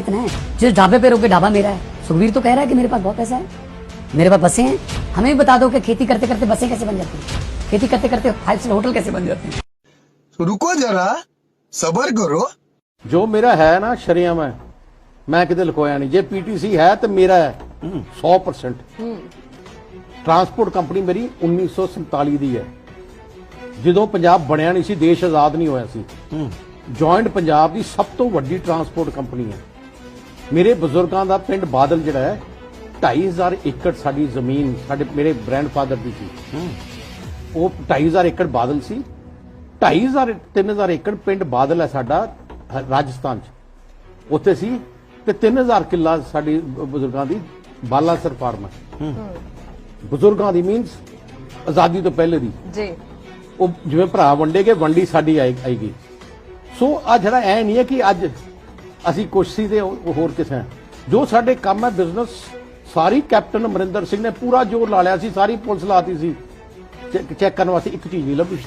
इतना है जिस ढाबे पे रोके ढाबा मेरा है सुखबीर तो कह रहा है कि मेरे पास बहुत पैसा है मेरे पास बसें हैं हमें भी बता दो कि खेती करते करते बसें कैसे बन जाती हैं खेती करते करते फाइव स्टार होटल कैसे बन जाते हैं तो रुको जरा सबर करो ਜੋ ਮੇਰਾ ਹੈ ਨਾ ਸ਼ਰਿਆਮ ਹੈ ਮੈਂ ਕਿਤੇ ਲੁਕੋਇਆ ਨਹੀਂ ਜੇ ਪੀਟੀਸੀ ਹੈ ਤੇ ਮੇਰਾ ਹੈ 100% ਟਰਾਂਸਪੋਰਟ ਕੰਪਨੀ ਮੇਰੀ 1947 ਦੀ ਹੈ ਜਦੋਂ ਪੰਜਾਬ ਬਣਿਆ ਨਹੀਂ ਸੀ ਦੇਸ਼ ਆਜ਼ਾਦ ਨਹੀਂ ਹੋਇਆ ਸੀ ਜੁਆਇੰਟ ਪੰਜਾਬ ਦੀ ਸਭ ਤੋਂ ਵੱਡੀ ਟਰਾਂਸਪੋਰਟ ਕੰਪਨੀ ਹੈ ਮੇਰੇ ਬਜ਼ੁਰਗਾਂ ਦਾ ਪਿੰਡ ਬਾਦਲ ਜਿਹੜਾ ਹੈ 2500 ਏਕੜ ਸਾਡੀ ਜ਼ਮੀਨ ਸਾਡੇ ਮੇਰੇ ਗ੍ਰੈਂਡਫਾਦਰ ਦੀ ਸੀ। ਉਹ 2500 ਏਕੜ ਬਾਦਲ ਸੀ। 2500 3000 ਏਕੜ ਪਿੰਡ ਬਾਦਲ ਹੈ ਸਾਡਾ ਰਾਜਸਥਾਨ ਚ। ਉੱਥੇ ਸੀ ਤੇ 3000 ਕਿੱਲਾ ਸਾਡੀ ਬਜ਼ੁਰਗਾਂ ਦੀ ਬਾਲਾਸਰ ਫਾਰਮ ਹੈ। ਬਜ਼ੁਰਗਾਂ ਦੀ ਮੀਨਸ ਆਜ਼ਾਦੀ ਤੋਂ ਪਹਿਲੇ ਦੀ। ਜੀ। ਉਹ ਜਿਵੇਂ ਭਰਾ ਵੰਡੇ ਗਏ ਵੰਡੀ ਸਾਡੀ ਆਏ- ਆਏਗੀ ਸੋ ਆ ਜਿਹੜਾ ਐ ਨਹੀਂ ਹੈ ਕਿ ਅੱਜ ਅਸੀਂ ਕੁਛ ਸੀ ਤੇ ਹੋਰ ਕਿਸੇ ਹੈ। ਜੋ ਸਾਡੇ ਕੰਮ ਹੈ ਬਿਜ਼ਨਸ ਸਾਰੀ ਕੈਪਟਨ ਅਮਰਿੰਦਰ ਸਿੰਘ ਨੇ ਪੂਰਾ ਜ਼ੋਰ ਲਾ ਲਿਆ ਸੀ, ਸਾਰੀ ਪੁਲਿਸ ਲਾਤੀ ਸੀ। ਚੈੱਕ ਕਰਨ ਵਾਸਤੇ ਇੱਕ ਚੀਜ਼ ਨਹੀਂ ਲੱਭੀ।